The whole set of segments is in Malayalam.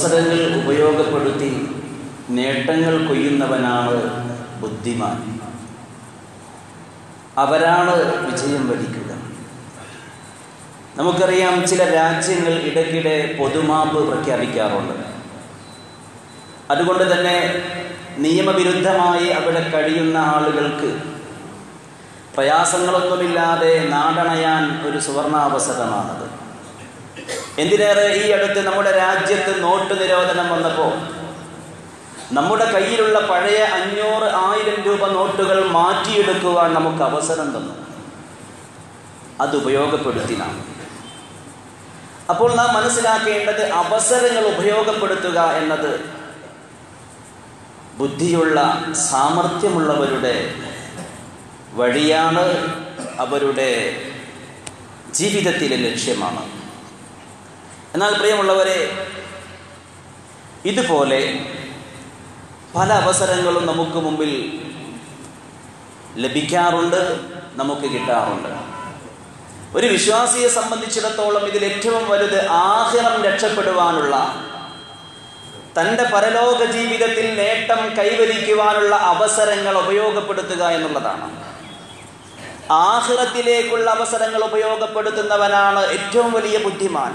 അവസരങ്ങൾ ഉപയോഗപ്പെടുത്തി നേട്ടങ്ങൾ കൊയ്യുന്നവനാണ് ബുദ്ധിമാൻ. അവരാണ് വിജയം വരിക്കുക. നമുക്കറിയാം ചില രാജ്യങ്ങൾ ഇടയ്ക്കിടെ പൊതുമാപ്പ് പ്രഖ്യാപിക്കാറുണ്ട്. അതുകൊണ്ട് തന്നെ നിയമവിരുദ്ധമായി അവിടെ കഴിയുന്ന ആളുകൾക്ക് പ്രയാസങ്ങളൊന്നുമില്ലാതെ നാടണയാൻ ഒരു സുവർണാവസരമാണത്. എന്തിനേറെ ഈ അടുത്ത് നമ്മുടെ രാജ്യത്ത് നോട്ട് നിരോധനം വന്നപ്പോൾ നമ്മുടെ കയ്യിലുള്ള പഴയ അഞ്ഞൂറ് ആയിരം രൂപ നോട്ടുകൾ മാറ്റിയെടുക്കുവാൻ നമുക്ക് അവസരം തന്നു. അത് ഉപയോഗപ്പെടുത്തിനാണ് അപ്പോൾ നാം മനസ്സിലാക്കേണ്ടത് അവസരങ്ങൾ ഉപയോഗപ്പെടുത്തുക എന്നത് ബുദ്ധിയുള്ള സാമർഥ്യമുള്ളവരുടെ വഴിയാണ് അവരുടെ ജീവിതത്തിലെ ലക്ഷ്യമാണ്. എന്നാൽ പ്രിയമുള്ളവരെ ഇതുപോലെ പല അവസരങ്ങളും നമുക്ക് മുമ്പിൽ ലഭിക്കാറുണ്ട് നമുക്ക് കിട്ടാറുണ്ട്. ഒരു വിശ്വാസിയെ സംബന്ധിച്ചിടത്തോളം ഇതിൽ ഏറ്റവും വലുത് ആഹിറം രക്ഷപ്പെടുവാനുള്ള തന്റെ പരലോക ജീവിതത്തിൽ നേട്ടം കൈവരിക്കുവാനുള്ള അവസരങ്ങൾ ഉപയോഗപ്പെടുത്തുക എന്നുള്ളതാണ്. ആഹിറത്തിലേക്കുള്ള അവസരങ്ങൾ ഉപയോഗപ്പെടുത്തുന്നവനാണ് ഏറ്റവും വലിയ ബുദ്ധിമാൻ.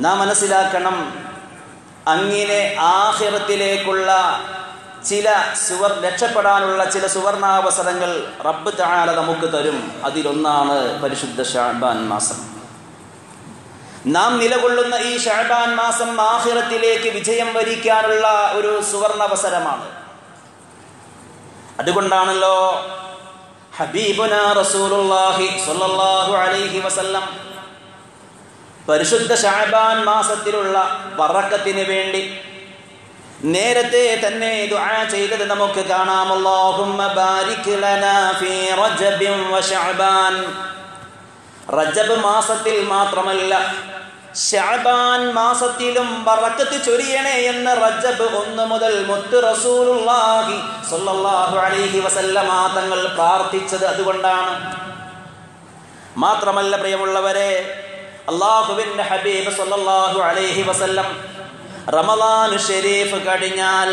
നാം മനസ്സിലാക്കണം അങ്ങിനെ ആഹിറത്തിലേക്കുള്ള ചില സുവർ രക്ഷപ്പെടാനുള്ള ചില സുവർണാവസരങ്ങൾ റബ്ബ് താഴെ നമുക്ക് തരും. അതിലൊന്നാണ് പരിശുദ്ധ ഷാബാൻ മാസം. നാം നിലകൊള്ളുന്ന ഈ ഷാബാൻ മാസം ആഹിറത്തിലേക്ക് വിജയം വരിക്കാനുള്ള ഒരു സുവർണാവസരമാണ്. അതുകൊണ്ടാണല്ലോ ഹബീബുന റസൂലുള്ളാഹി സ്വല്ലല്ലാഹു അലൈഹി വസല്ലം പരിശുദ്ധ ഷാബാൻ മാസത്തിലുള്ള വറക്കത്തിന് വേണ്ടി നേരത്തെ തന്നെ ദുആ ചെയ്തത് നമുക്ക് കാണാം. അല്ലാഹുമ്മ ബാരിക് ലനാ ഫീ റജബിൻ വ റജബ് മാസത്തിൽ മാത്രമല്ല ഷഅബാൻ മാസത്തിലും ബറക്കത്ത് ചൊരിയണേ എന്ന് റജബ് ഒന്ന് മുതൽ മുത്ത് റസൂലുള്ളാഹി സ്വല്ലല്ലാഹു അലൈഹി വസല്ലമ തങ്ങൾ പ്രാർത്ഥിച്ചത് അതുകൊണ്ടാണ്. മാത്രമല്ല പ്രിയമുള്ളവരെ അള്ളാഹുവിന്റെ ഹബീബ് സല്ലല്ലാഹു അലൈഹി വസല്ലം റമദാനു ഷെരീഫ് കഴിഞ്ഞാൽ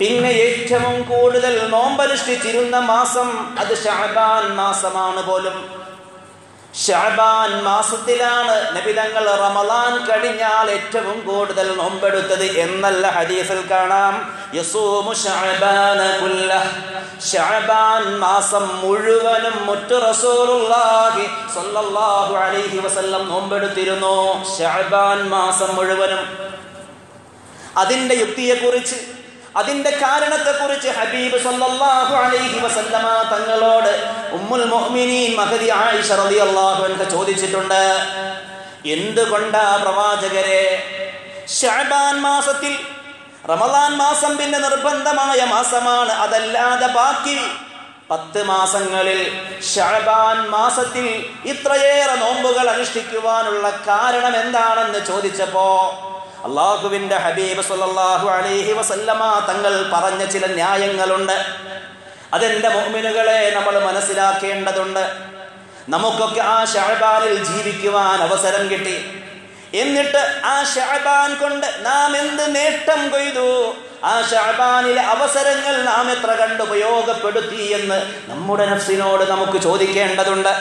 പിന്നെ ഏറ്റവും കൂടുതൽ നോമ്പനുഷ്ഠിച്ചിരുന്ന മാസം അത് ഷഅബാൻ മാസമാണ് പോലും. ഷഅബാൻ മാസത്തിലാണ് നബിതങ്ങൾ റമദാൻ കഴിഞ്ഞാൽ ഏറ്റവും കൂടുതൽ നോമ്പെടുത്തത് എന്നല്ല ഹദീസിൽ കാണാം. യസൂമു കുല്ല ഷാബാൻ മാസം മുഴുവനും മുറ്റു റസൂലുള്ളാഹി സ്വല്ലല്ലാഹു അലൈഹി വസല്ലം നോമ്പെടുത്തിരുന്നു. ഷാബാൻ മാസം മുഴുവനും. അതിന്റെ യുക്തിയെക്കുറിച്ച് അതിന്റെ കാരണത്തെ കുറിച്ച് ഹബീബ് സല്ലല്ലാഹു അലൈഹി വസല്ലമ തങ്ങളോട് ഉമ്മുൽ മുഅ്മിനീൻ മഹദി ആയിഷ റളിയല്ലാഹു അൻഹ ചോദിച്ചിട്ടുണ്ട്. എന്തുകൊണ്ടാ പ്രവാചകരെ മാസത്തിൽ റമദാൻ മാസം പിന്നെ നിർബന്ധമായ മാസമാണ് അതല്ലാതെ ബാക്കി പത്ത് മാസങ്ങളിൽ ഷഅബാൻ മാസത്തിൽ ഇത്രയേറെ നോമ്പുകൾ അനുഷ്ഠിക്കുവാനുള്ള കാരണം എന്താണെന്ന് ചോദിച്ചപ്പോ അള്ളാഹുവിന്റെ ഹബീബ് സല്ലല്ലാഹു അലൈഹി വസല്ലമ തങ്ങൾ പറഞ്ഞ ചില ന്യായങ്ങളുണ്ട്. അതെന്റെ മോമിനുകളെ നമ്മൾ മനസ്സിലാക്കേണ്ടതുണ്ട്. നമുക്കൊക്കെ ആ ഷഅബാനിൽ ജീവിക്കുവാൻ അവസരം കിട്ടി. എന്നിട്ട് ആ ഷഅബാൻ കൊണ്ട് നാം എന്ത് നേട്ടം കൊയ്തു? ആ ഷഅബാനിലെ അവസരങ്ങൾ നാം എത്ര കണ്ട് ഉപയോഗപ്പെടുത്തി എന്ന് നമ്മുടെ നഫ്സിനോട് നമുക്ക് ചോദിക്കേണ്ടതുണ്ട്.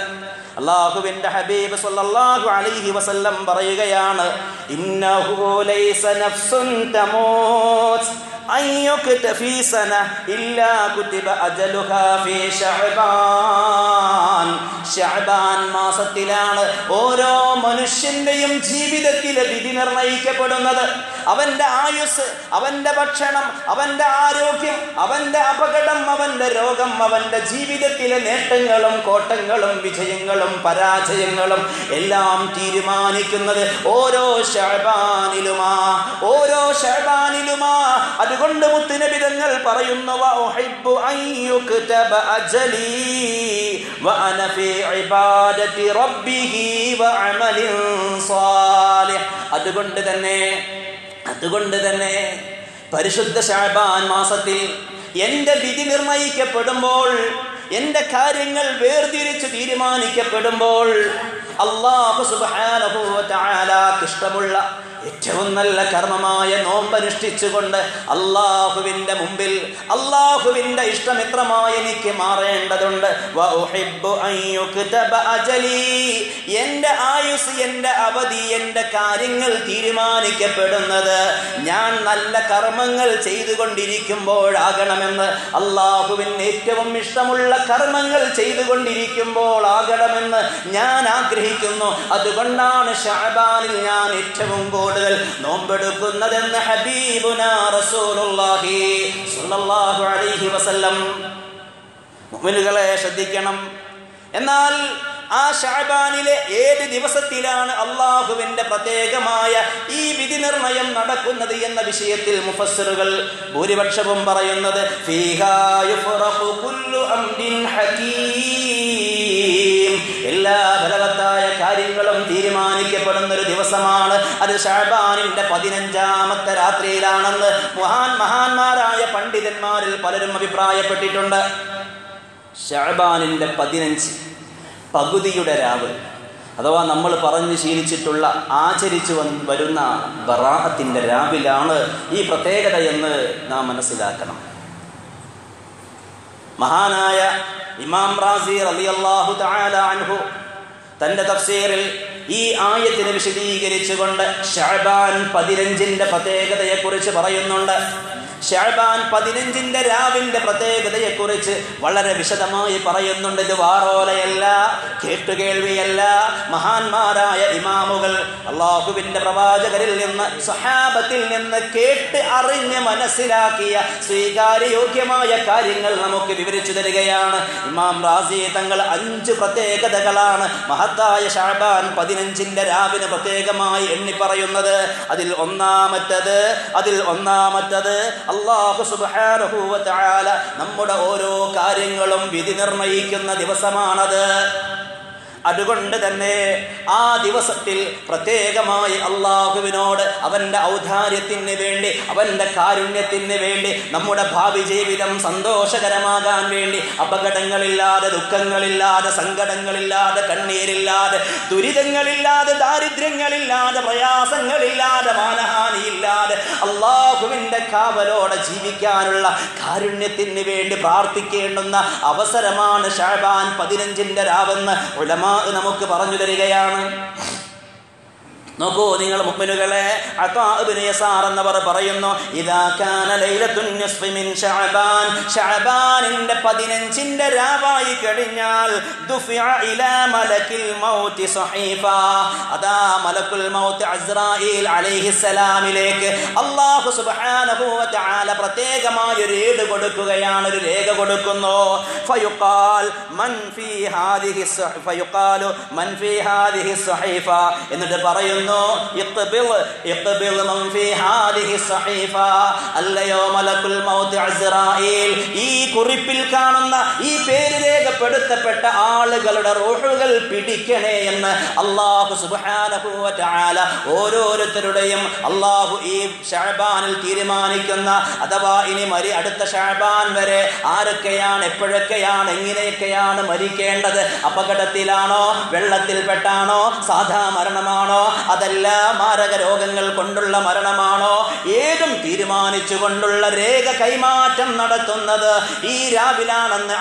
അള്ളാഹുവിന്റെ ഹബീബ് സല്ലല്ലാഹു അലൈഹി വസല്ലം പറയുകയാണ് ഇന്നഹു ലൈസ നഫ്സുൻ തമൂത് അയ്യുക്ത في سنة ഇല്ലാ കുതിബ അജലുഹാ في ഷഅബാൻ ഷഅബാൻ മാസത്തിലാണ് ഓരോ മനുഷ്യന്റെയും ജീവിതത്തിലെ വിധി നിർണയിക്കപ്പെടുന്നത്. അവന്റെ ആയുസ് അവന്റെ ഭക്ഷണം അവന്റെ ആരോഗ്യം അവന്റെ അപകടം അവന്റെ രോഗം അവന്റെ ജീവിതത്തിലെ നേട്ടങ്ങളും കോട്ടങ്ങളും വിജയങ്ങളും പരാജയങ്ങളും എല്ലാം തീരുമാനിക്കുന്നത് ഓരോ ഷഅബാനിലുമാ ഓരോ ഷഅബാനിലുമാ അതുകൊണ്ട് മുത്തുനബിതങ്ങൾ പറയുന്നു അതുകൊണ്ട് തന്നെ അതുകൊണ്ട് തന്നെ പരിശുദ്ധ ഷാബാൻ മാസത്തിൽ എന്റെ വിധി നിർണയിക്കപ്പെടുമ്പോൾ എന്റെ കാര്യങ്ങൾ വേർതിരിച്ച് തീരുമാനിക്കപ്പെടുമ്പോൾ അള്ളാഹു തആലാക്ക് ഇഷ്ടമുള്ള ഏറ്റവും നല്ല കർമ്മമായ നോമ്പനുഷ്ഠിച്ചുകൊണ്ട് അള്ളാഹുവിന്റെ മുമ്പിൽ അള്ളാഹുവിന്റെ ഇഷ്ടം എത്രമായി എനിക്ക് മാറേണ്ടതുണ്ട്. എന്റെ ആയുസ് എന്റെ അവധി എന്റെ കാര്യങ്ങൾ തീരുമാനിക്കപ്പെടുന്നത്. ഞാൻ നല്ല കർമ്മങ്ങൾ ചെയ്തുകൊണ്ടിരിക്കുമ്പോഴാകണമെന്ന് അള്ളാഹുവിന് ഏറ്റവും ഇഷ്ടമുള്ള കർമ്മങ്ങൾ ചെയ്തുകൊണ്ടിരിക്കുമ്പോഴാകണമെന്ന് ഞാൻ ആഗ്രഹിക്കുന്നു. അതുകൊണ്ടാണ് ഷാബാനിൽ ഞാൻ ഏറ്റവും കൂടുതൽ നോമ്പെടുക്കുന്നതെന്ന് ഹബീബുനെ റസൂലുള്ളാഹി അലൈഹി വസല്ലം. ശ്രദ്ധിക്കണം. എന്നാൽ ആ ഷാബാനിലെ ഏത് ദിവസത്തിലാണ് അള്ളാഹുവിന്റെ പ്രത്യേകമായ ഈ വിധി നിർണയം നടക്കുന്നത് എന്ന വിഷയത്തിൽ മുഫസ്സിറുകൾ ഭൂരിപക്ഷവും പറയുന്നത് ഫീഹാ യുഫ്റഖു കുല്ലു അംരിൻ ഹകീം. എല്ലാ ഫലവത്തായ കാര്യങ്ങളും തീരുമാനിക്കപ്പെടുന്ന ഒരു ദിവസമാണ്. അത് ഷാബാനിന്റെ പതിനഞ്ചാമത്തെ രാത്രിയിലാണെന്ന് മഹാൻ മഹാന്മാരായ പണ്ഡിതന്മാരിൽ പലരും അഭിപ്രായപ്പെട്ടിട്ടുണ്ട്. ഷാബാനിന്റെ പതിനഞ്ച് പകുതിയുടെ രാവ് അഥവാ നമ്മൾ പറഞ്ഞു ശീലിച്ചിട്ടുള്ള ആചരിച്ചു വരുന്ന ബറാഹത്തിന്റെ രാവിലാണ് ഈ പ്രത്യേകത എന്ന് നാം മനസ്സിലാക്കണം. മഹാനായ ഇമാം റാസി റളിയല്ലാഹു തആല അൻഹു തന്റെ തഫ്സീറിൽ ഈ ആയത്തിനെ വിശദീകരിച്ചുകൊണ്ട് ഷഅബാൻ പതിനഞ്ചിന്റെ പ്രത്യേകതയെക്കുറിച്ച് പറയുന്നുണ്ട്. ഷാബാൻ പതിനഞ്ചിന്റെ രാവിന്റെ പ്രത്യേകതയെക്കുറിച്ച് വളരെ വിശദമായി പറയുന്നുണ്ട്. ഇത് വാറോലയല്ല കേട്ടുകേൾവിയല്ല. മഹാന്മാരായ ഇമാമുകൾ അള്ളാഹുവിന്റെ പ്രവാചകരിൽ നിന്ന് സഹാബത്തിൽ നിന്ന് കേട്ട് അറിഞ്ഞ് മനസ്സിലാക്കിയ സ്വീകാര്യയോഗ്യമായ കാര്യങ്ങൾ നമുക്ക് വിവരിച്ചു തരികയാണ്. ഇമാം റാസി തങ്ങൾ അഞ്ച് പ്രത്യേകതകളാണ് മഹത്തായ ഷാബാൻ പതിനഞ്ചിന്റെ രാവിന് പ്രത്യേകമായി എണ്ണി പറയുന്നത് അതിൽ ഒന്നാമത്തത് അതിൽ ഒന്നാമത്തത് അള്ളാഹു നമ്മുടെ ഓരോ കാര്യങ്ങളും വിധി നിർണയിക്കുന്ന ദിവസമാണത്. അതുകൊണ്ട് തന്നെ ആ ദിവസത്തിൽ പ്രത്യേകമായി അള്ളാഹുവിനോട് അവന്റെ ഔദാര്യത്തിന് വേണ്ടി അവന്റെ കാരുണ്യത്തിന് വേണ്ടി നമ്മുടെ ഭാവി ജീവിതം സന്തോഷകരമാകാൻ വേണ്ടി അപകടങ്ങളില്ലാതെ ദുഃഖങ്ങളില്ലാതെ സങ്കടങ്ങളില്ലാതെ കണ്ണീരില്ലാതെ ദുരിതങ്ങളില്ലാതെ ദാരിദ്ര്യങ്ങളില്ലാതെ പ്രയാസങ്ങളില്ലാതെ മാനഹാനിയില്ലാതെ അള്ളാഹുവിന്റെ കാവലോടെ ജീവിക്കാനുള്ള കാരുണ്യത്തിന് വേണ്ടി പ്രാർത്ഥിക്കേണ്ടുന്ന അവസരമാണ് ഷാബാൻ പതിനഞ്ചിന്റെ രാവെന്ന് ഉലമാ നമുക്ക് പറഞ്ഞു തരികയാണ്. നോക്കൂ നിങ്ങൾ യസാർ എന്നവർ പറയുന്നു ശഅബാനിന്റെ 15ന്റെ രാവായി കഴിഞ്ഞാൽ മലക്കിൽ ഒരു കൊടുക്കുകയാണ് ഒരു രേഖ കൊടുക്കുന്നു. മൻ ഹാദിഹി മൻ ഹാദിഹി എന്നിട്ട് പറയുന്നു പറയുന്നു അല്ലയോ മലക്കുൽ മൗത്ത് അസ്റായീൽ ഈ കുറിപ്പിൽ കാണുന്ന ഈ പേര് രേഖപ്പെടുത്തപ്പെട്ട ആളുകളുടെ റൂഹുകൾ പിടിക്കണേ എന്ന് അല്ലാഹു സുബ്ഹാനഹു വ ഓരോരുത്തരുടെയും അല്ലാഹു ഈ ഷാബാനിൽ തീരുമാനിക്കുന്ന അഥവാ ഇനി മരി അടുത്ത ഷാബാൻ വരെ ആരൊക്കെയാണ് എപ്പോഴൊക്കെയാണ് എങ്ങനെയൊക്കെയാണ് മരിക്കേണ്ടത് അപകടത്തിലാണോ വെള്ളത്തിൽപ്പെട്ടാണോ സാധാ മരണമാണോ അതല്ല മാരക രോഗങ്ങൾ കൊണ്ടുള്ള മരണമാണോ? ഏതും തീരുമാനിച്ചുകൊണ്ടുള്ള രേഖ കൈമാറ്റം നടത്തുന്നത് ഈ രാവിലാണെന്ന്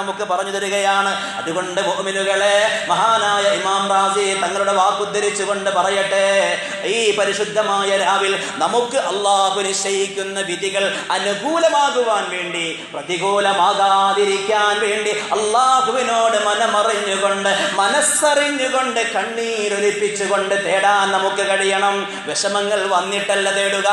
നമുക്ക് പറഞ്ഞു തരികയാണ്. അതുകൊണ്ട് മുഅ്മിനുകളെ മഹാനായ ഇമാം റാസി തങ്ങളുടെ വാക്കുദ്ധരിച്ചുകൊണ്ട് പറയട്ടെ. ഈ പരിശുദ്ധമായ രാവിൽ നമുക്ക് അള്ളാഹു നിശ്ചയിക്കുന്ന വിധികൾ അനുകൂലമാകുവാൻ വേണ്ടി പ്രതികൂലമാകാതിരിക്കാൻ വേണ്ടി അള്ളാഹുവിനോട് മനമറിഞ്ഞുകൊണ്ട് മനസ്സറിഞ്ഞുകൊണ്ട് കണ്ണീരൊലിപ്പിച്ചുകൊണ്ട് തേടാൻ നമുക്ക് കഴിയണം. വിഷമങ്ങൾ വന്നിട്ടല്ല തേടുക.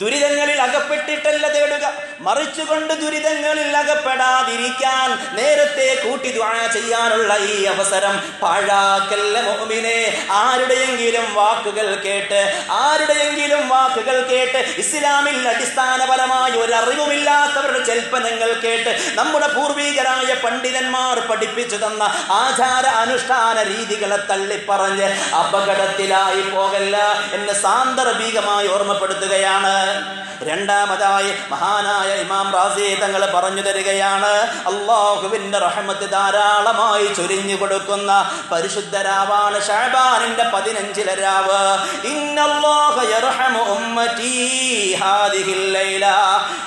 ദുരിതങ്ങളിൽ അകപ്പെട്ടിട്ടല്ല തേടുക. മറിച്ചുകൊണ്ട് ദുരിതങ്ങളിൽ അകപ്പെടാതിരിക്കാൻ നേരത്തെ കൂട്ടി ദ്വാഴ ചെയ്യാനുള്ള ഈ അവസരം പാഴാക്കല്ല മോമിനെ? ആരുടെയെങ്കിലും വാക്കുകൾ കേട്ട് ആരുടെയെങ്കിലും വാക്കുകൾ കേട്ട് ഇസ്ലാമിൽ അടിസ്ഥാനപരമായ ഒരു അറിവുമില്ലാത്തവരുടെ ചെൽപ്പനങ്ങൾ കേട്ട് നമ്മുടെ പൂർവികരായ പണ്ഡിതന്മാർ പഠിപ്പിച്ചു തന്ന ആചാര അനുഷ്ഠാന രീതികളെ തള്ളിപ്പറഞ്ഞ് അപകടത്തിലായി പോകല്ല എന്ന് സാന്ദർഭികമായി ഓർമ്മപ്പെടുത്തുകയാണ്. രണ്ടാമതായി മഹാനായ ഇമാം റാസി തങ്ങൾ പറഞ്ഞു തരികയാണ് അള്ളാഹുവിന്റെ റഹമത്ത് ധാരാളമായി ചൊരിഞ്ഞു കൊടുക്കുന്ന പരിശുദ്ധരാവാണ് ഷാബാനിന്റെ പതിനഞ്ചിലെ രാവ്.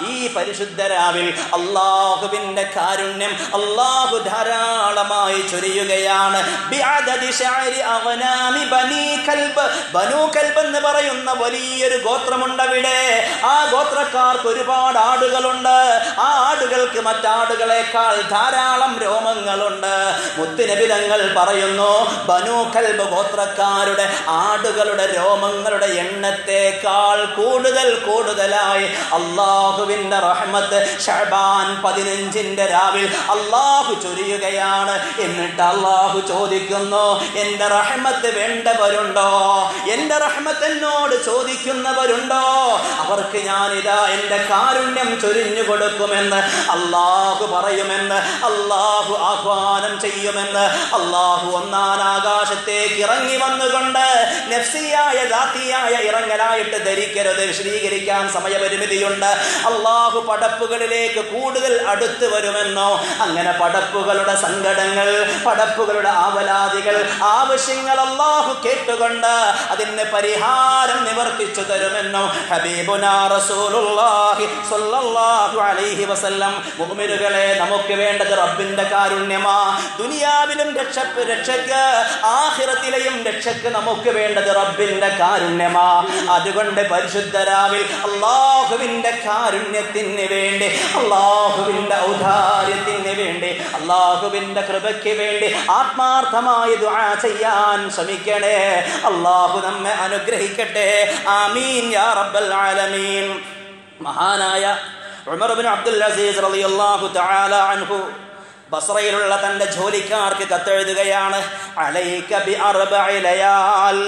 ഈ പരിശുദ്ധ രാവിൽ അള്ളാഹുവിന്റെ കാരുണ്യം അള്ളാഹു ധാരാളമായി ചൊരിയുകയാണ്. കൽബ് എന്ന് പറയുന്ന വലിയൊരു ഗോത്രമുണ്ടവിടെ. ആ ഗോത്രക്കാർക്ക് ഒരുപാട് ആടുകളുണ്ട്. ആ ആടുകൾക്ക് മറ്റാടുകളെക്കാൾ ധാരാളം രോമങ്ങളുണ്ട്. മുത്തുനബിതങ്ങൾ പറയുന്നു ബനൂ ഗോത്രക്കാരുടെ ആടുകളുടെ രോമങ്ങളുടെ എണ്ണത്തെക്കാൾ കൂടുതൽ കൂടുതലായി അള്ളാഹുവിന്റെ റഹ്മത്ത് ഷബാൻ പതിനഞ്ചിന്റെ രാവിൽ അള്ളാഹു ചൊരിയുകയാണ്. എന്നിട്ട് അള്ളാഹു ചോദിക്കുന്നു എന്റെ റഹ്മത്ത് വേണ്ടവരുണ്ടോ? എന്റെ റഹ്മത്ത് എന്നോട് ചോദിക്കുന്നവരുണ്ടോ? അവർക്ക് ഞാനിതാ എന്റെ കാരുണ്യം ചൊരിഞ്ഞു കൊടുക്കുമെന്ന് അള്ളാഹു പറയുമെന്ന് അള്ളാഹു ആഹ്വാനം ചെയ്യുമെന്ന് അള്ളാഹു ഒന്നാൻ ആകാശത്തേക്ക് ഇറങ്ങി വന്നുകൊണ്ട് നഫ്സിയായ ദാത്തിയായ ഇറങ്ങലായിട്ട് ധരിക്കരുത് വിശദീകരിക്കാൻ സമയപരിമിതിയുണ്ട്. അള്ളാഹു പടപ്പുകളിലേക്ക് കൂടുതൽ അടുത്ത് വരുമെന്നോ? അങ്ങനെ പടപ്പുകളുടെ സങ്കടങ്ങൾ പടപ്പുകളുടെ ആവലാതികൾ ആവശ്യങ്ങൾ അള്ളാഹു കേട്ടുകൊണ്ട് അതിന് പരിഹാരം നിവർത്തിച്ചു തരുമെന്നോ? ഹബീബുനാ മുഅ്മിനുകളെ നമുക്ക് വേണ്ടത് റബ്ബിന്റെ കാരുണ്യമാ. ദുനിയാവിലും രക്ഷ രക്ഷക്ക് ആഹിറത്തിലെയും രക്ഷക്ക് നമുക്ക് വേണ്ടത് റബ്ബിന്റെ കാരുണ്യമാ. അതുകൊണ്ട് പരിശുദ്ധരാവിൽ അള്ളാഹുവിന്റെ കാരുണ്യത്തിന് വേണ്ടി അള്ളാഹുവിന്റെ ഔദാര്യത്തിന് വേണ്ടി അള്ളാഹുവിന്റെ കൃപയ്ക്ക് വേണ്ടി ആത്മാർത്ഥമായി ദുആ ചെയ്യാൻ ശ്രമിക്കണേ. അള്ളാഹു നമ്മെ അനുഗ്രഹിക്കട്ടെ. ആമീൻ യാ റബ്ബൽ മഹാനായ ഉമർ ബിൻ അബ്ദുൽ അസീസ് റളിയല്ലാഹു തആല അൻഹു ബസ്രയിലുള്ള തന്റെ ജോലിക്കാർക്ക് കത്തെഴുതുകയാണ് അലൈക ബി അർബഇ ലയാൽ.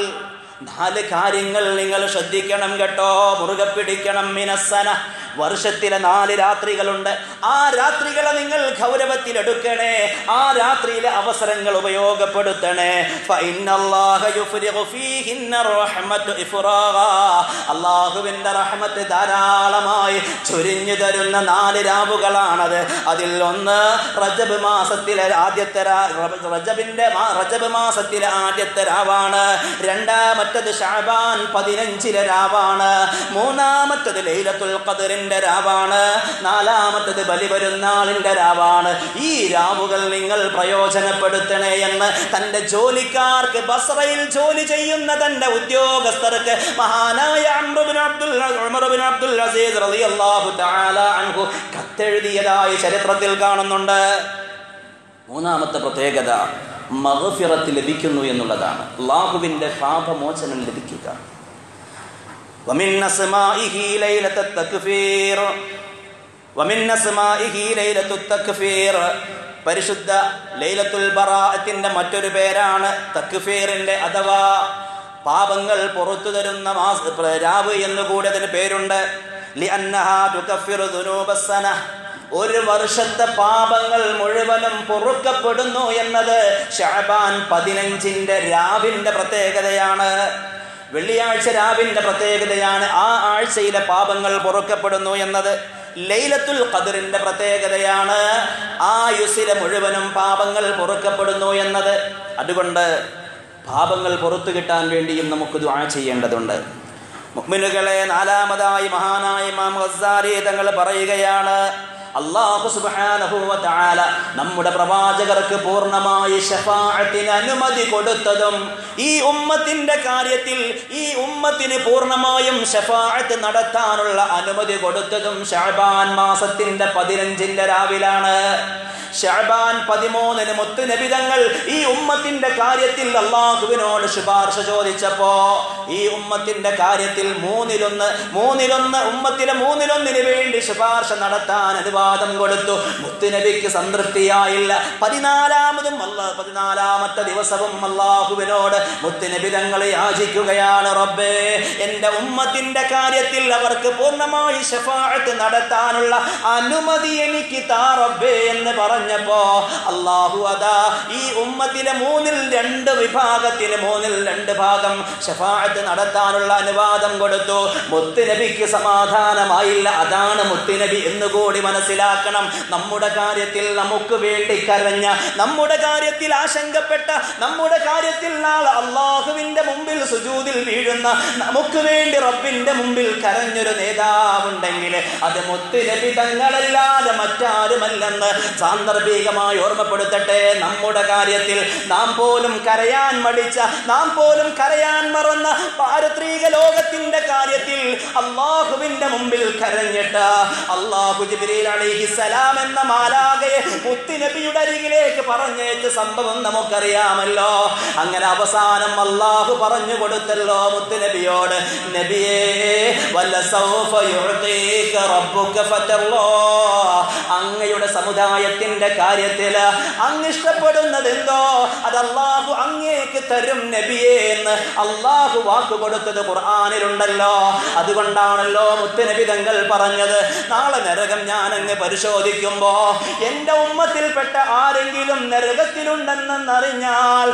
നാല് കാര്യങ്ങൾ നിങ്ങൾ ശ്രദ്ധിക്കണം കേട്ടോ. മുറുകെ പിടിക്കണം മിനസ്സന. വർഷത്തിലെ നാല് രാത്രികളുണ്ട്. ആ രാത്രികളെ നിങ്ങൾ ഗൗരവത്തിൽ എടുക്കണേ ആ രാത്രിയിലെ അവസരങ്ങൾ ഉപയോഗപ്പെടുത്തണേ. അള്ളാഹുവിന്റെ റഹ്മത്ത് ധാരാളമായി ചൊരിഞ്ഞു തരുന്ന നാല് രാവുകളാണത്. അതിൽ ഒന്ന് റജബ് മാസത്തിലെ ആദ്യത്തെ റജബിന്റെ റജബ് മാസത്തിലെ ആദ്യത്തെ രാവാണ്. രണ്ടാമത്തത് ഷാബാൻ പതിനഞ്ചിലെ രാവാണ്. മൂന്നാമത്തത് ലൈലത്തുൽ ഖദറിന്റെ രാവാണ്. നാലാമത്തത് ബലിപെരുന്നാളിന്റെ രാവാണ്. ഈ രാവുകൾ നിങ്ങൾ പ്രയോജനപ്പെടുത്തണേ എന്ന് തന്റെ ജോലിക്കാർക്ക് ബസറയിൽ ജോലി ചെയ്യുന്ന തന്റെ ഉദ്യോഗസ്ഥർക്ക് മഹാനായ അബ്ദുൽ അസീസ് അൻഹു കത്തെഴുതിയതായി ചരിത്രത്തിൽ കാണുന്നുണ്ട്. മൂന്നാമത്തെ പ്രത്യേകത മഹഫിറത്ത് ലഭിക്കുന്നു എന്നുള്ളതാണ്. അള്ളാഹുവിന്റെ പാപമോചനം ലഭിക്കുക. ومن أسمائه ليلة التكفير ومن أسمائه ليلة التكفير പരിശുദ്ധ ലൈലത്തുൽ ബറാഅത്തിന്റെ മറ്റൊരു പേരാണ് തക്ഫീറിന്റെ അഥവാ പാപങ്ങൾ പുറത്തു തരുന്ന മാസ രാവ് എന്നുകൂടി അതിന് പേരുണ്ട് ലിഅന്നഹാ തുകഫിറു ദുനൂബസ്സന ഒരു വർഷത്തെ പാപങ്ങൾ മുഴുവനും പൊറുക്കപ്പെടുന്നു എന്നത് ഷാബാൻ പതിനഞ്ചിന്റെ രാവിന്റെ പ്രത്യേകതയാണ് വെള്ളിയാഴ്ച രാവിന്റെ പ്രത്യേകതയാണ് ആ ആഴ്ചയിലെ പാപങ്ങൾ പൊറുക്കപ്പെടുന്നു എന്നത്. ലൈലത്തുൽ ഖദറിന്റെ പ്രത്യേകതയാണ് ആയുസിലെ മുഴുവനും പാപങ്ങൾ പൊറുക്കപ്പെടുന്നു എന്നത്. അതുകൊണ്ട് പാപങ്ങൾ പുറത്തു കിട്ടാൻ വേണ്ടിയും നമുക്ക് ദുആ ചെയ്യേണ്ടതുണ്ട്. മുഅ്മിനുകളെ നാലാമതായി മഹാനായ ഇമാം ഗസ്സാരി തങ്ങൾ പറയുകയാണ് അള്ളാഹു നമ്മുടെ പ്രവാചകർക്ക് പൂർണമായി ഷഫാഅത്തിന് അനുമതി കൊടുത്തതും ഈ ഉമ്മത്തിന്റെ കാര്യത്തിൽ ഈ ഉമ്മത്തിന് പൂർണമായും ഷഫാഅത്ത് നടത്താനുള്ള അനുമതി കൊടുത്തതും ഷഅബാൻ മാസത്തിന്റെ പതിനഞ്ചിന്റെ രാവിലാണ്. ഷഅബാൻ പതിമൂന്നിന് മുത്തുനബിതങ്ങൾ ഈ ഉമ്മത്തിന്റെ കാര്യത്തിൽ അള്ളാഹുവിനോട് ശുപാർശ ചോദിച്ചപ്പോ ഈ ഉമ്മത്തിന്റെ കാര്യത്തിൽ മൂന്നിലൊന്ന് മൂന്നിലൊന്ന് ഉമ്മത്തിലെ മൂന്നിലൊന്നിന് വേണ്ടി ശുപാർശ നടത്താൻ അനുവാദം കൊടുത്തു. മുത്തുനബിക്ക് സംതൃപ്തിയായില്ല. പതിനാലാമതും പതിനാലാമത്തെ ദിവസവും അള്ളാഹുവിനോട് മുത്തുനബി തങ്ങൾ യാചിക്കുകയാണ്. റബ്ബേ എന്റെ ഉമ്മത്തിന്റെ കാര്യത്തിൽ അവർക്ക് പൂർണമായി ഷഫാഅത്ത് നടത്താനുള്ള അനുമതി എനിക്ക് താ റബ്ബേ എന്ന് പറ പറഞ്ഞപ്പോ അള്ളാഹു അതാ ഈ ഉമ്മത്തിലെ മൂന്നിൽ രണ്ട് വിഭാഗത്തിന് മൂന്നിൽ രണ്ട് ഭാഗം ഷഫാഅത്ത് നടത്താനുള്ള അനുവാദം കൊടുത്തു. മുത്തുനബിക്ക് സമാധാനമായില്ല. അതാണ് മുത്തുനബി എന്നുകൂടി മനസ്സിലാക്കണം. നമ്മുടെ കാര്യത്തിൽ നമുക്ക് വേണ്ടി കരഞ്ഞ നമ്മുടെ കാര്യത്തിൽ ആശങ്കപ്പെട്ട നമ്മുടെ കാര്യത്തിൽ നാളെ അള്ളാഹുവിന്റെ മുമ്പിൽ സുജൂതിൽ വീഴുന്ന നമുക്ക് വേണ്ടി റബ്ബിന്റെ മുമ്പിൽ കരഞ്ഞൊരു നേതാവുണ്ടെങ്കിൽ അത് മുത്തുനബി തങ്ങളല്ലാതെ മറ്റാരുമല്ലെന്ന് സാന്ദർഭികമായി ഓർമ്മപ്പെടുത്തട്ടെ. നമ്മുടെ കാര്യത്തിൽ നാം പോലും കരയാൻ മടിച്ച നാം പോലും കരയാൻ മറന്ന പാരത്രിക ലോകത്തിന്റെ കാര്യത്തിൽ അള്ളാഹുവിന്റെ മുമ്പിൽ കരഞ്ഞിട്ട് അള്ളാഹു ജിബ്രീൽ അലൈഹിസ്സലാം എന്ന മാലാകയെ മുത്തുനബിയുടെ അരികിലേക്ക് പറഞ്ഞേച്ച സംഭവം നമുക്കറിയാമല്ലോ. അങ്ങനെ അവസാനം അള്ളാഹു പറഞ്ഞു കൊടുത്തല്ലോ മുത്തുനബിയോട് നബിയേ വല്ല അങ്ങയുടെ സമുദായത്തിന്റെ കാര്യത്തിൽ അങ്ങ് ഇഷ്ടപ്പെടുന്നത് എന്തോ? അത് അള്ളാഹു അങ്ങേക്ക് തരും നബിയേ എന്ന് അള്ളാഹു വാക്ക് കൊടുത്തത് ഖുർആാനിലുണ്ടല്ലോ. അതുകൊണ്ടാണല്ലോ മുത്തുനബി തങ്ങൾ പറഞ്ഞത് നാളെ നരകം ഞാൻ അങ്ങ് പരിശോധിക്കുമ്പോ എന്റെ ഉമ്മത്തിൽപ്പെട്ട ആരെങ്കിലും നരകത്തിലുണ്ടെന്നറിഞ്ഞാൽ.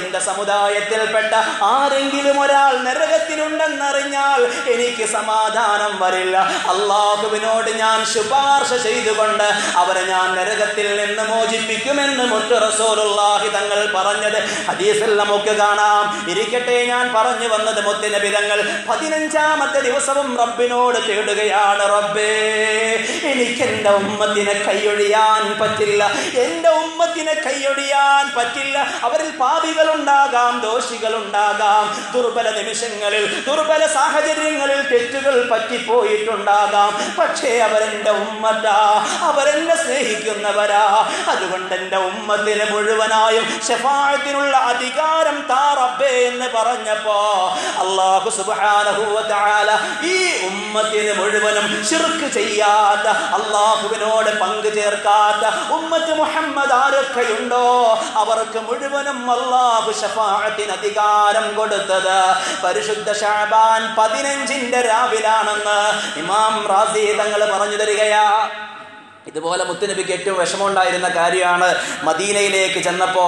എന്റെ സമുദായത്തിൽപ്പെട്ട ആരെങ്കിലും ഒരാൾ നരകത്തിലുണ്ടെന്നറിഞ്ഞാൽ എനിക്ക് സമാധാനം വരില്ല അള്ളാഹുവിനോട് ഞാൻ ശുപാർശ ചെയ്തുകൊണ്ട് അവരെ ഞാൻ നരകത്തിൽ നിന്ന് മോചിപ്പിക്കുമെന്ന് മുത്തു റസൂലുള്ളാഹി തങ്ങൾ പറഞ്ഞത് ഹദീസിൽ നമുക്ക് കാണാം ഇരിക്കട്ടെ ഞാൻ പറഞ്ഞു വന്നത് മുത്തുനബി തങ്ങൾ പതിനഞ്ചാമത്തെ ദിവസവും റബ്ബിനോട് തേടുകയാണ് റബ്ബേ. എനിക്ക് എന്റെ ഉമ്മത്തിനെ കൈയൊഴിയാൻ പറ്റില്ല. എന്റെ ഉമ്മത്തിനെ കൈയൊഴിയാൻ പറ്റില്ല. അവരിൽ ദോഷികൾ ഉണ്ടാകാം ദുർബല നിമിഷങ്ങളിൽ ദുർബല സാഹചര്യങ്ങളിൽ തെറ്റുകൾ പറ്റിപ്പോയിട്ടുണ്ടാകാം. പക്ഷേ അവരെന്റെ ഉമ്മത്താ അവരെന്നെ സ്നേഹിക്കുന്നവരാ. അതുകൊണ്ട് എന്റെ ഉമ്മത്തിനെ മുഴുവനായും ഷഫാഴത്തിനുള്ള അധികാരം താ റബ്ബേ എന്ന് പറഞ്ഞപ്പോ അള്ളാഹു സുബ്ഹാനഹു ഈ ഉമ്മത്തിന് മുഴുവനും ശിർക്ക് ചെയ്യാത്ത അള്ളാഹുവിനോട് പങ്കു ചേർക്കാത്ത ഉമ്മത്ത് മുഹമ്മദ് ആരൊക്കെയുണ്ടോ? അവർക്ക് മുഴുവനും അള്ളാഹു ഷഫാഅത്തിന് അധികാരം കൊടുത്തത് പരിശുദ്ധ ഷാബാൻ പതിനഞ്ചിന്റെ രാവിലാണെന്ന് ഇമാം റാസി തങ്ങൾ പറഞ്ഞു തരികയാ. ഇതുപോലെ മുത്തുനബിക്ക് ഏറ്റവും വിഷമമുണ്ടായിരുന്ന കാര്യമാണ് മദീനയിലേക്ക് ചെന്നപ്പോ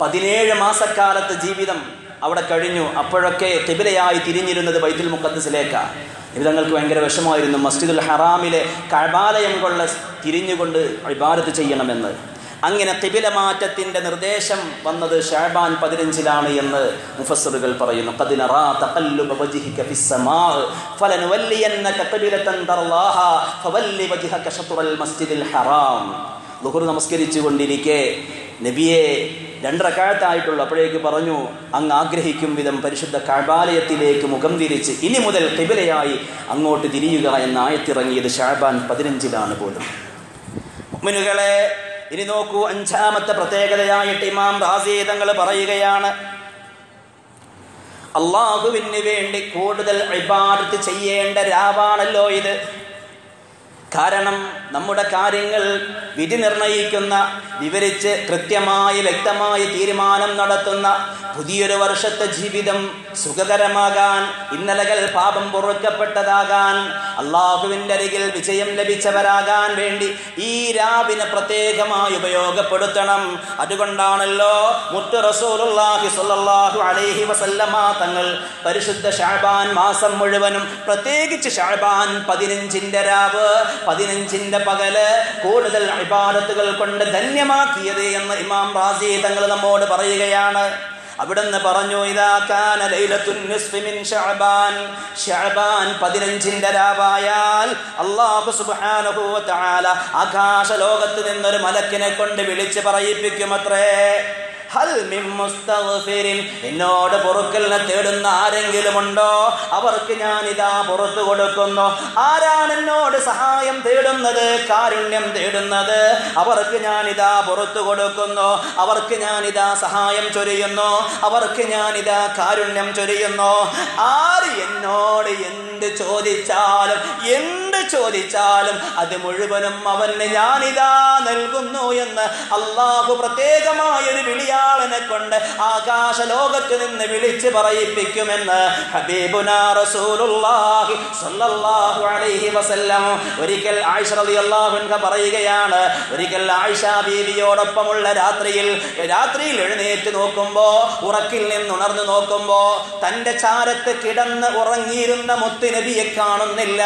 പതിനേഴ് മാസക്കാലത്ത് ജീവിതം അവിടെ കഴിഞ്ഞു. അപ്പോഴൊക്കെ തിബിലയായി തിരിഞ്ഞിരുന്നത് ബൈത്തുൽ മുഖദ്സിലേക്കാണ് ഇവിതങ്ങൾക്ക് ഭയങ്കര വിഷമമായിരുന്നു. മസ്ജിദുൽ ഹറാമിലെ കഴബാലയം കൊള്ള തിരിഞ്ഞുകൊണ്ട് ഇബാരത്ത് ചെയ്യണമെന്ന്. അങ്ങനെ തിബില മാറ്റത്തിന്റെ നിർദ്ദേശം വന്നത് ഷാബാൻ പതിനഞ്ചിലാണ് എന്ന് മുഫസ്സറുകൾ പറയുന്നു. ളുഹർ നമസ്കരിച്ചു കൊണ്ടിരിക്കെ നബിയെ രണ്ടരക്കാലത്തായിട്ടുള്ളൂ അപ്പോഴേക്ക് പറഞ്ഞു അങ്ങ് ആഗ്രഹിക്കും വിധം പരിശുദ്ധ കഴബാലയത്തിലേക്ക് മുഖം തിരിച്ച് ഇനി മുതൽ കിബിലയായി അങ്ങോട്ട് തിരിയുക എന്ന ആയത്തിറങ്ങിയത് ഷാബാൻ പതിനഞ്ചിലാണ് പോലും. മുനുകളെ ഇനി നോക്കൂ അഞ്ചാമത്തെ പ്രത്യേകതയായിട്ട് ഇമാം റാസി തങ്ങൾ പറയുകയാണ് അള്ളാഹുവിന് വേണ്ടി കൂടുതൽ ഇബാദത്ത് ചെയ്യേണ്ട രാവാണല്ലോ ഇത്. കാരണം നമ്മുടെ കാര്യങ്ങൾ വിധി നിർണയിക്കുന്ന വിവരിച്ച് കൃത്യമായി വ്യക്തമായി തീരുമാനം നടത്തുന്ന പുതിയൊരു വർഷത്തെ ജീവിതം സുഖകരമാകാൻ ഇന്നലകൾ പാപം പൊറുക്കപ്പെട്ടതാകാൻ അള്ളാഹുവിന്റെ അരികിൽ വിജയം ലഭിച്ചവരാകാൻ വേണ്ടി ഈ രാവിനെ പ്രത്യേകമായി ഉപയോഗപ്പെടുത്തണം. അതുകൊണ്ടാണല്ലോ മുത്തു റസൂലുള്ളാഹി സ്വല്ലല്ലാഹു അലൈഹി വസല്ലമ തങ്ങൾ പരിശുദ്ധ ഷാബാൻ മാസം മുഴുവനും പ്രത്യേകിച്ച് ഷാബാൻ പതിനഞ്ചിന്റെ രാവ് പതിനഞ്ചിന്റെ പകൽ കൂടുതൽ ഇബാദത്തുകൾ കൊണ്ട് ധന്യമാക്കിയത് എന്ന് ഇമാം റാസി തങ്ങൾ നമ്മോട് പറയുകയാണ്. അവിടുന്ന് പറഞ്ഞു പതിനഞ്ചിന്റെ ലൈലത്തുൻ നിസ്ഫി മിൻ ശഅബാൻ ശഅബാൻ 15ന്റെ രാവായാൽ തആല ആകാശ ലോകത്ത് നിന്നൊരു മലക്കിനെ കൊണ്ട് വിളിച്ച് പറയിപ്പിക്കുമത്രേ. മുസ്തഗ്ഫിരിൻ. എന്നോട് പൊറുക്കലിനെ തേടുന്ന ആരെങ്കിലും ഉണ്ടോ അവർക്ക് ഞാൻ ഇതാ പുറത്തു കൊടുക്കുന്നു. ആരാണ് എന്നോട് സഹായം തേടുന്നത്? കാരുണ്യം തേടുന്നത്? അവർക്ക് ഞാൻ ഇതാ പുറത്തു കൊടുക്കുന്നു. അവർക്ക് ഞാൻ ഇതാ സഹായം ചൊരിയുന്നു. അവർക്ക് ഞാൻ ഇതാ കാരുണ്യം ചൊരിയുന്നു. ആര് എന്നോട് എന്ത് ചോദിച്ചാലും എന്ത് ചോദിച്ചാലും അത് മുഴുവനും അവന് ഞാനിതാ നൽകുന്നു എന്ന് അള്ളാഹു പ്രത്യേകമായൊരു വിളിയാ ഒരാളിനെ കൊണ്ട് ആകാശ ലോകത്ത് നിന്ന് വിളിച്ച് പറയിപ്പിക്കുമെന്ന് ഒരിക്കൽ ആയിഷ പറയുകയാണ്. ഒരിക്കൽ ആയിഷ ബീവിയോടൊപ്പമുള്ള രാത്രിയിൽ രാത്രിയിൽ എഴുന്നേറ്റ് നോക്കുമ്പോ ഉറക്കിൽ നിന്ന് ഉണർന്നു നോക്കുമ്പോ തന്റെ ചാരത്ത് കിടന്ന് ഉറങ്ങിയിരുന്ന മുത്തുനബിയെ കാണുന്നില്ല.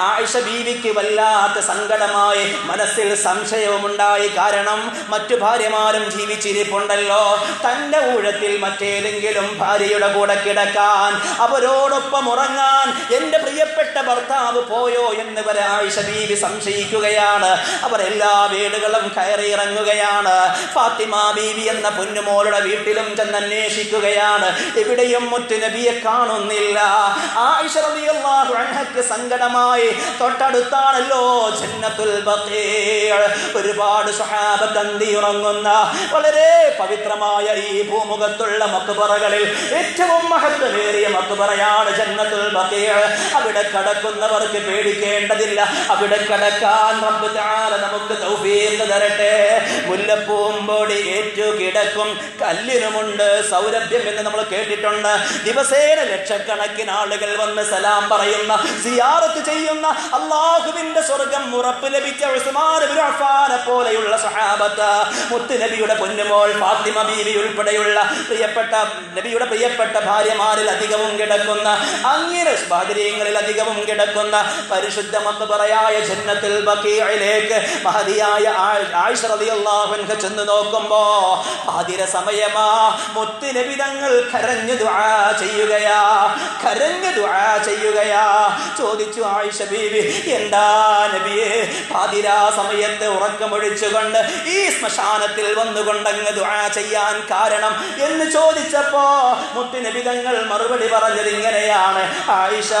ആയിഷ ബീവിക്ക് വല്ലാത്ത സങ്കടമായി മനസ്സിൽ സംശയവുമുണ്ടായി. കാരണം മറ്റു ഭാര്യമാരും ജീവിച്ചിരിപ്പുണ്ടല്ലോ. തന്റെ ഊഴത്തിൽ മറ്റേതെങ്കിലും ഭാര്യയുടെ കൂടെ കിടക്കാൻ അവരോടൊപ്പം ഉറങ്ങാൻ എന്റെ പ്രിയപ്പെട്ട ഭർത്താവ് പോയോ എന്ന് വരെ ആയിഷ ബീവി സംശയിക്കുകയാണ്. അവർ എല്ലാ വീടുകളും കയറി ഇറങ്ങുകയാണ്. ഫാത്തിമ ബീവി എന്ന പൊന്നുമോളുടെ വീട്ടിലും ചെന്ന് അന്വേഷിക്കുകയാണ് എവിടെയും മുത്തുനബിയെ കാണുന്നില്ല. ആയിഷ റളിയല്ലാഹു സങ്കടമായി. തൊട്ടടുത്താണല്ലോ ജന്നത്തുൽ ഒരുപാട് സ്വഹാബത്ത് അന്തി ഉറങ്ങുന്ന വളരെ പവിത്രമായ ഈ ഭൂമുഖത്തുള്ള മക്കുപറകളിൽ ഏറ്റവും മഹത്വമേറിയ മക്കുപറയാണ് ജന്നത്തുൽ ബഖീഅ് അവിടെ കടക്കുന്നവർക്ക് പേടിക്കേണ്ടതില്ല. അവിടെ കടക്കാൻ റബ്ബ് തആല നമുക്ക് തൗഫീഖ് തരട്ടെ. മുല്ലപ്പൂമ്പൊടി ഏറ്റു കിടക്കും കല്ലിനുമുണ്ട് സൗരഭ്യം എന്ന് നമ്മൾ കേട്ടിട്ടുണ്ട്. ദിവസേന ലക്ഷക്കണക്കിന് ആളുകൾ വന്ന് സലാം പറയുന്ന സിയാറത്ത് ചെയ്യുന്ന അള്ളാഹുവിന്റെ സ്വർഗം ഉറപ്പ് ലഭിച്ച ഉസ്മാൻ പോലെയുള്ള സഹാബത്ത് മുത്തുനബിയുടെ പൊന്നുമോൾ ഫാത്തിമ ബീവി ഉൾപ്പെടെയുള്ള പ്രിയപ്പെട്ട നബിയുടെ പ്രിയപ്പെട്ട ഭാര്യമാരിൽ അധികവും കിടക്കുന്ന അങ്ങനെ ഭാഗ്യങ്ങളിൽ അധികവും കിടക്കുന്ന പരിശുദ്ധ പറയായ ജന്നത്തുൽ ബഖീഇലേക്ക് മഹതിയായ ആ- ആയിഷ റളിയല്ലാഹു അൻഹ ചെന്ന് നോക്കുമ്പോ ആതിര സമയമാ മുത്ത് നബി തങ്ങൾ കരഞ്ഞു ദുആ ചെയ്യുകയാ കരഞ്ഞു ദുആ ചെയ്യുകയാ. ചോദിച്ചു ആയിഷ ബീവി എന്താ നബിയെ പാതിരാ സമയത്ത് ഉറക്കമൊഴിച്ചുകൊണ്ട് ഈ ശ്മശാനത്തിൽ വന്നുകൊണ്ടങ്ങ് ദുആ ചെയ്യാൻ കാരണം എന്ന് ചോദിച്ചപ്പോ മുത്തുനിബിതങ്ങൾ മറുപടി പറഞ്ഞത് ഇങ്ങനെയാണ്. ആയിഷ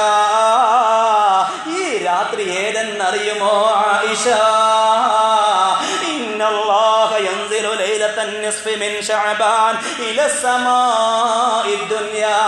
ഈ രാത്രി ഏതെന്നറിയുമോ ആയിഷ? ഇന്നല്ലാ ليلة النصف من شعبان إلى السماء الدنيا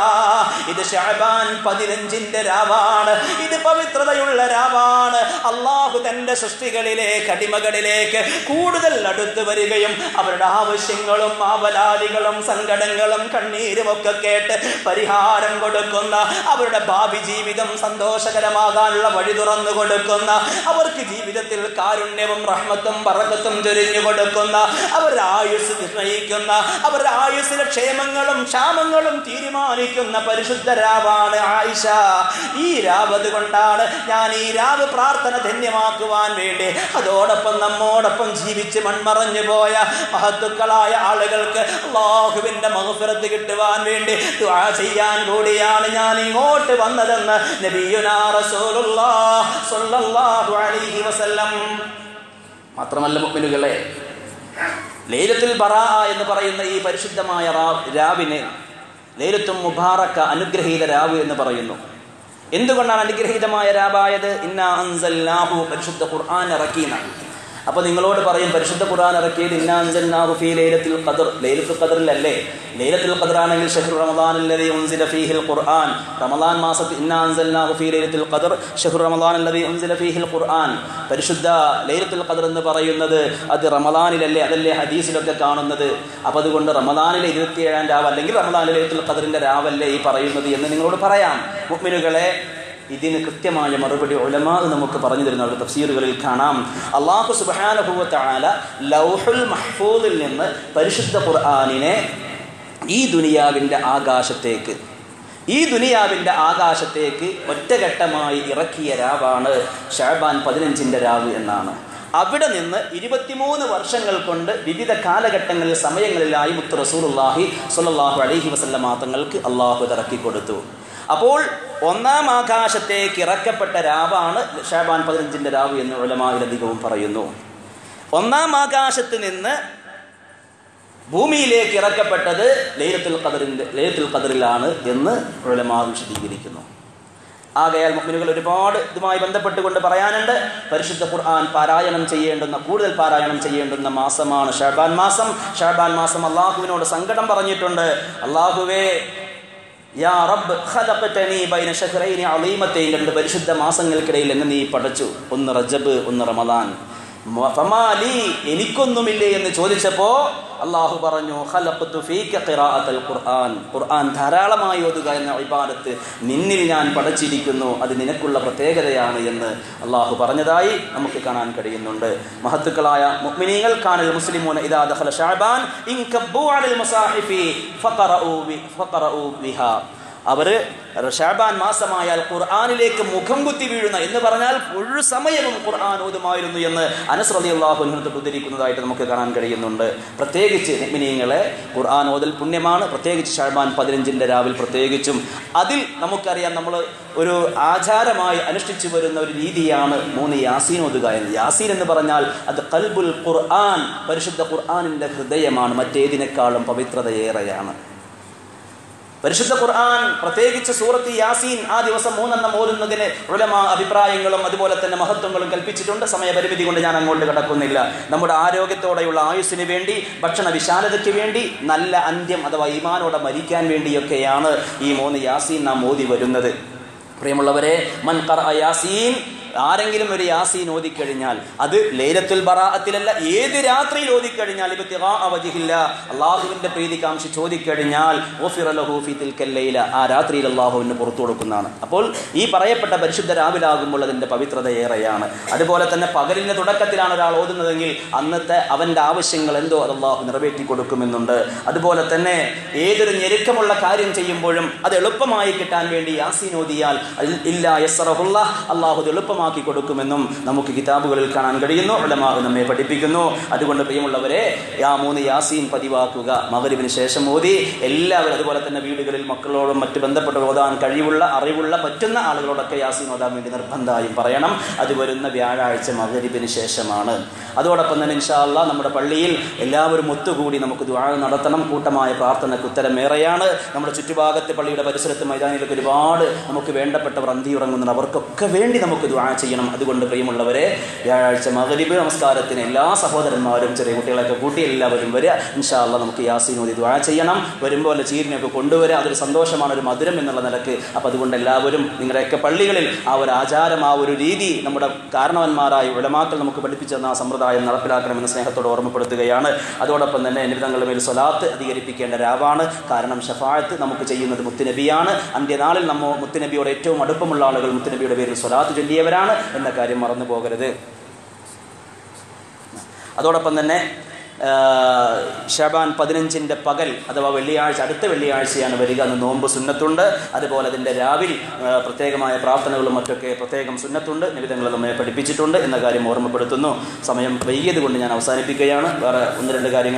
ഇത് ഷാബാൻ പതിനഞ്ചിന്റെ രാവാണ് ഇത് പവിത്രതയുള്ള രാവാണ് അള്ളാഹു തന്റെ സൃഷ്ടികളിലേക്ക് അടിമകളിലേക്ക് കൂടുതൽ അടുത്ത് വരികയും അവരുടെ ആവശ്യങ്ങളും ആവലാദികളും സങ്കടങ്ങളും കണ്ണീരും ഒക്കെ കേട്ട് പരിഹാരം കൊടുക്കുന്ന അവരുടെ ഭാവി ജീവിതം സന്തോഷകരമാകാനുള്ള വഴി തുറന്നു കൊടുക്കുന്ന അവർക്ക് ജീവിതത്തിൽ കാരുണ്യവും റഹ്മത്തും പറക്കത്തും ചൊരിഞ്ഞു കൊടുക്കുന്ന അവരുടെ ആയുസ് നിർണയിക്കുന്ന അവരുടെ ആയുസിലെ ക്ഷേമങ്ങളും ക്ഷാമങ്ങളും തീരുമാനിക്കുന്ന പരിശുദ്ധ രാവാണ് ആയിഷ. ഈ രാവ് അതുകൊണ്ടാണ് ഞാൻ ഈ രാവ് പ്രാർത്ഥന ധന്യമാക്കുവാൻ വേണ്ടി അതോടൊപ്പം നമ്മോടൊപ്പം ജീവിച്ച് മൺമറഞ്ഞു പോയ മഹത്തുക്കളായ ആളുകൾക്ക് അള്ളാഹുവിന്റെ മഹഫിറത്ത് കിട്ടുവാൻ വേണ്ടി ദുആ ചെയ്യാൻ കൂടിയാണ് ഞാൻ ഇങ്ങോട്ട് വന്നതെന്ന് നബിയുനാ അലൈഹി വസല്ലം. മാത്രമല്ല മുഅ്മിനുകളെ ലൈലത്തുൽ ബറാ എന്ന് പറയുന്ന ഈ പരിശുദ്ധമായ രാവിനെ ലൈലത്തും മുബാറക്ക അനുഗ്രഹീത രാവ് എന്ന് പറയുന്നു. എന്തുകൊണ്ടാണ് അനുഗ്രഹീതമായ രാവായത്? അൻസൽനാഹു പരിശുദ്ധ ഖുർആൻ ഇറക്കിയെന്നാണ്. അപ്പോൾ നിങ്ങളോട് പറയും പരിശുദ്ധ ഖുർആൻ ഇറക്കിയത് ഇന്നാ അൻസൽനാഹു ഫീ ലൈലത്തുൽ ഖദർ. ലൈലത്തുൽ ഖദറിലല്ലേ? ലൈലത്തുൽ ഖദർ ആണെങ്കിൽ ഷഹ്റു റമദാൻ അല്ലദീ ഉൻസില ഫീഹിൽ ഖുർആൻ. റമദാൻ മാസത്തിൽ ഫീ ലൈലത്തുൽ ഖദർ ഷഹ്റു റമദാൻ അല്ലദീ ഉൻസില ഫീഹിൽ ഖുർആൻ. പരിശുദ്ധ ലൈലത്തുൽ ഖദർ എന്ന് പറയുന്നത് അത് റമദാനിലല്ലേ അതല്ലേ ഹദീസിലൊക്കെ കാണുന്നത്? അപ്പോൾ അതുകൊണ്ട് റമദാനിലെ ഇരുപത്തിയേഴാം രാവ് അല്ലെങ്കിൽ റമദാനിലെ ലൈലത്തുൽ ഖദറിന്റെ രാവല്ലേ ഈ പറയുന്നത് എന്ന് നിങ്ങളോട് പറയാം. മുഅ്മിനുകളെ ഇതിന് കൃത്യമായ മറുപടി ഒലമാ നമുക്ക് പറഞ്ഞു തരുന്ന തഫ്സീറുകളിൽ കാണാം. അള്ളാഹു സുബ്ഹാനഹു തആല ലൗഹുൽ മഹ്ഫൂദിൽ നിന്ന് പരിശുദ്ധ ഖുർആാനിനെ ഈ ദുനിയാവിന്റെ ആകാശത്തേക്ക് ഈ ദുനിയാവിന്റെ ആകാശത്തേക്ക് ഒറ്റഘട്ടമായി ഇറക്കിയ രാവാണ് ഷാബാൻ പതിനഞ്ചിന്റെ രാവ് എന്നാണ്. അവിടെ നിന്ന് ഇരുപത്തിമൂന്ന് വർഷങ്ങൾ കൊണ്ട് വിവിധ കാലഘട്ടങ്ങളിൽ സമയങ്ങളിലായി മുത്ത് റസൂലുള്ളാഹി സുല്ലാഹു അലഹി വസല്ലമ തങ്ങൾക്ക് അള്ളാഹു ഇറക്കി കൊടുത്തു. അപ്പോൾ ഒന്നാം ആകാശത്തേക്ക് ഇറക്കപ്പെട്ട രാവാണ് ഷാബാൻ പതിനഞ്ചിന്റെ രാവ് എന്ന് ഉലമായിലധികവും പറയുന്നു. ഒന്നാം ആകാശത്ത് നിന്ന് ഭൂമിയിലേക്ക് ഇറക്കപ്പെട്ടത് ലൈലത്തുൽ ഖദറിന്റെ ലൈലത്തുൽ ഖദറിലാണ് എന്ന് ഉലമാ വിശദീകരിക്കുന്നു. ആകയാൽ മുഅ്മിനുകൾ ഒരുപാട് ഇതുമായി ബന്ധപ്പെട്ടുകൊണ്ട് പറയാനുണ്ട്. പരിശുദ്ധ ഖുർആൻ പാരായണം ചെയ്യേണ്ടുന്ന കൂടുതൽ പാരായണം ചെയ്യേണ്ടുന്ന മാസമാണ് ഷാബാൻ മാസം. ഷാബാൻ മാസം അള്ളാഹുവിനോട് സങ്കടം പറഞ്ഞിട്ടുണ്ട്. അള്ളാഹുവേ യാ റബ്ബ് രണ്ട് പരിശുദ്ധ മാസങ്ങൾക്കിടയിൽ നീ പടച്ചു. ഒന്ന് റജബ് ഒന്ന് റമദാൻ. എനിക്കൊന്നുമില്ലേ എന്ന് ചോദിച്ചപ്പോ അള്ളാഹു പറഞ്ഞു "ഖലഖ്തു ഫീക ഖിറാഅത്തൽ ഖുർആൻ. ഖുർആൻ ധാരാളമായി ഓതുക എന്ന ഇബാദത്ത് നിന്നിൽ ഞാൻ പഠിച്ചിരിക്കുന്നു. അത് നിനക്കുള്ള പ്രത്യേകതയാണ് എന്ന് അള്ളാഹു പറഞ്ഞതായി നമുക്ക് കാണാൻ കഴിയുന്നുണ്ട്. മഹത്തുക്കളായ മുഅ്മിനീങ്ങൾ കാണൽ മുസ്ലിമൂന ഇദാ ദഖല ബിഹാ. അവർ ഷാബാൻ മാസമായാൽ ഖുർആാനിലേക്ക് മുഖം കുത്തി വീഴുന്ന എന്ന് പറഞ്ഞാൽ ഒരു സമയവും ഖുർആൻ ഓതുമായിരുന്നു എന്ന് അനസ്രതി അള്ളാഹുനത്ത് ഉദ്ധരിക്കുന്നതായിട്ട് നമുക്ക് കാണാൻ കഴിയുന്നുണ്ട്. പ്രത്യേകിച്ച് മുഅ്മിനീങ്ങളെ ഖുർആൻ ഓതൽ പുണ്യമാണ്. പ്രത്യേകിച്ച് ഷാബാൻ പതിനഞ്ചിന്റെ രാവിൽ പ്രത്യേകിച്ചും. അതിൽ നമുക്കറിയാം നമ്മൾ ഒരു ആചാരമായി അനുഷ്ഠിച്ചു വരുന്ന ഒരു രീതിയാണ് മൂന്ന് യാസീൻ ഓതുക എന്ന്. യാസീൻ എന്ന് പറഞ്ഞാൽ അത് കൽബുൽ ഖുർആൻ പരിശുദ്ധ ഖുർആാനിന്റെ ഹൃദയമാണ്. മറ്റേതിനേക്കാളും പവിത്രതയേറെയാണ്. പരിശുദ്ധ ഖുർആൻ പ്രത്യേകിച്ച് സൂറത്ത് യാസീൻ ആ ദിവസം മൂന്നെണ്ണം ഓതുന്നതിന് ഉലമ അഭിപ്രായങ്ങളും അതുപോലെ തന്നെ മഹത്വങ്ങളും കൽപ്പിച്ചിട്ടുണ്ട്. സമയപരിമിതി കൊണ്ട് ഞാൻ അങ്ങോട്ട് കിടക്കുന്നില്ല. നമ്മുടെ ആരോഗ്യത്തോടെയുള്ള ആയുസ്സിന് വേണ്ടി ഭക്ഷണ വിശാലതയ്ക്ക് വേണ്ടി നല്ല അന്ത്യം അഥവാ ഈമാനോടെ മരിക്കാൻ വേണ്ടിയൊക്കെയാണ് ഈ മൂന്ന് യാസീൻ നാം ഓതി വരുന്നത്. പ്രിയമുള്ളവരെ മൻ യാസീൻ ആരെങ്കിലും ഒരു യാസീൻ ഓതിക്കഴിഞ്ഞാൽ അത് ലൈലത്തുൽ ബറാഅത്തിലല്ല ഏത് രാത്രിയിൽ ഓതിക്കഴിഞ്ഞാൽ അവജിഹില്ല അള്ളാഹുവിന്റെ പ്രീതി കാംക്ഷി ചോദിക്കഴിഞ്ഞാൽ ആ രാത്രിയിൽ അള്ളാഹുവിന് പുറത്തു കൊടുക്കുന്നതാണ്. അപ്പോൾ ഈ പറയപ്പെട്ട പരിശുദ്ധ രാവിലാകുമ്പോൾ അതിന്റെ പവിത്രത ഏറെയാണ്. അതുപോലെ തന്നെ പകലിന്റെ തുടക്കത്തിലാണ് ഒരാൾ ഓതുന്നതെങ്കിൽ അന്നത്തെ അവന്റെ ആവശ്യങ്ങൾ എന്തോ അത് അള്ളാഹു നിറവേറ്റി കൊടുക്കുമെന്നുണ്ട്. അതുപോലെ തന്നെ ഏതൊരു ഞെരുക്കമുള്ള കാര്യം ചെയ്യുമ്പോഴും അത് എളുപ്പമായി കിട്ടാൻ വേണ്ടി യാസീൻ ഓതിയാൽ ഇല്ല യസ്റഹുള്ള അള്ളാഹു അത് എളുപ്പമാക്കി കൊടുക്കുമെന്നും നമുക്ക് കിതാബുകളിൽ കാണാൻ കഴിയുന്നു. ഉലമാവ് നമ്മെ പഠിപ്പിക്കുന്നു. അതുകൊണ്ട് പ്രിയമുള്ളവരെ ആ മൂന്ന് യാസീൻ പതിവാക്കുക. മകരുവിന് ശേഷം ഓതി. എല്ലാവരും അതുപോലെ തന്നെ വീടുകളിൽ മക്കളോടും മറ്റു ബന്ധപ്പെട്ട് ഓതാൻ കഴിവുള്ള അറിവുള്ള പറ്റുന്ന ആളുകളോടൊക്കെ യാസീൻ ഓതാൻ വേണ്ടി നിർബന്ധമായും പറയണം. അത് വരുന്ന വ്യാഴാഴ്ച മകരുവിന് ശേഷമാണ്. അതോടൊപ്പം തന്നെ ഇൻഷാല്ല നമ്മുടെ പള്ളിയിൽ എല്ലാവരും ഒത്തുകൂടി നമുക്ക് ദുആ നടത്തണം. കൂട്ടമായ പ്രാർത്ഥനയ്ക്ക് ഉത്തരമേറെയാണ് നമ്മുടെ ചുറ്റുഭാഗത്തെ പള്ളിയുടെ പരിസരത്ത് മൈതാനിയിലൊക്കെ ഒരുപാട് നമുക്ക് വേണ്ടപ്പെട്ടവർ അന്തി ഉറങ്ങുന്നുണ്ട് അവർക്കൊക്കെ വേണ്ടി നമുക്ക് ദുആ ചെയ്യണം. അതുകൊണ്ട് പ്രിയമുള്ളവരെ വ്യാഴാഴ്ച മകരിബ് നമസ്കാരത്തിന് എല്ലാ സഹോദരന്മാരും ചെറിയ കുട്ടികളൊക്കെ കൂട്ടി എല്ലാവരും വരിക. ഇൻഷാല്ല നമുക്ക് യാസീനോദി ദുആ ചെയ്യണം. വരുമ്പോൾ അല്ല ചീരിനെയൊക്കെ കൊണ്ടുവരിക. അതൊരു സന്തോഷമാണ് ഒരു മധുരം എന്നുള്ള നിലയ്ക്ക്. അപ്പോൾ അതുകൊണ്ട് എല്ലാവരും നിങ്ങളുടെയൊക്കെ പള്ളികളിൽ ആ ഒരു ആചാരം ആ ഒരു രീതി നമ്മുടെ കാരണവന്മാരായ ഉലമാക്കൾ നമുക്ക് പഠിപ്പിച്ചു തന്ന ആ സമ്പ്രദായം നടപ്പിലാക്കണമെന്ന് സ്നേഹത്തോട് ഓർമ്മപ്പെടുത്തുകയാണ്. അതോടൊപ്പം തന്നെ നിമിതങ്ങളുടെ മേൽ സ്വലാത്ത് അധികരിപ്പിക്കേണ്ട രാവാണ്. കാരണം ഷഫായത്ത് നമുക്ക് ചെയ്യുന്നത് മുത്തുനബിയാണ്. അന്ത്യനാളിൽ നമ്മൾ മുത്തുനബിയോട് ഏറ്റവും അടുപ്പമുള്ള ആളുകൾ മുത്തുനബിയുടെ പേരിൽ സ്വലാത്ത് ചൊല്ലിയവരാണ് എന്ന കാര്യം മറന്നു പോകരുത്. അതോടൊപ്പം തന്നെ ഷബാൻ പതിനഞ്ചിന്റെ പകൽ അഥവാ വെള്ളിയാഴ്ച അടുത്ത വെള്ളിയാഴ്ചയാണ് വരിക അന്ന് നോമ്പ് സുന്നത്തുണ്ട്. അതുപോലെ അതിന്റെ രാവിൽ പ്രത്യേകമായ പ്രാർത്ഥനകളും മറ്റൊക്കെ പ്രത്യേകം സുന്നത്തുണ്ട്. നിമിതങ്ങൾ നമ്മെ പഠിപ്പിച്ചിട്ടുണ്ട് എന്ന കാര്യം ഓർമ്മപ്പെടുത്തുന്നു. സമയം വൈകിയത് കൊണ്ട് ഞാൻ അവസാനിപ്പിക്കുകയാണ്. വേറെ ഒന്ന് രണ്ട് കാര്യങ്ങൾ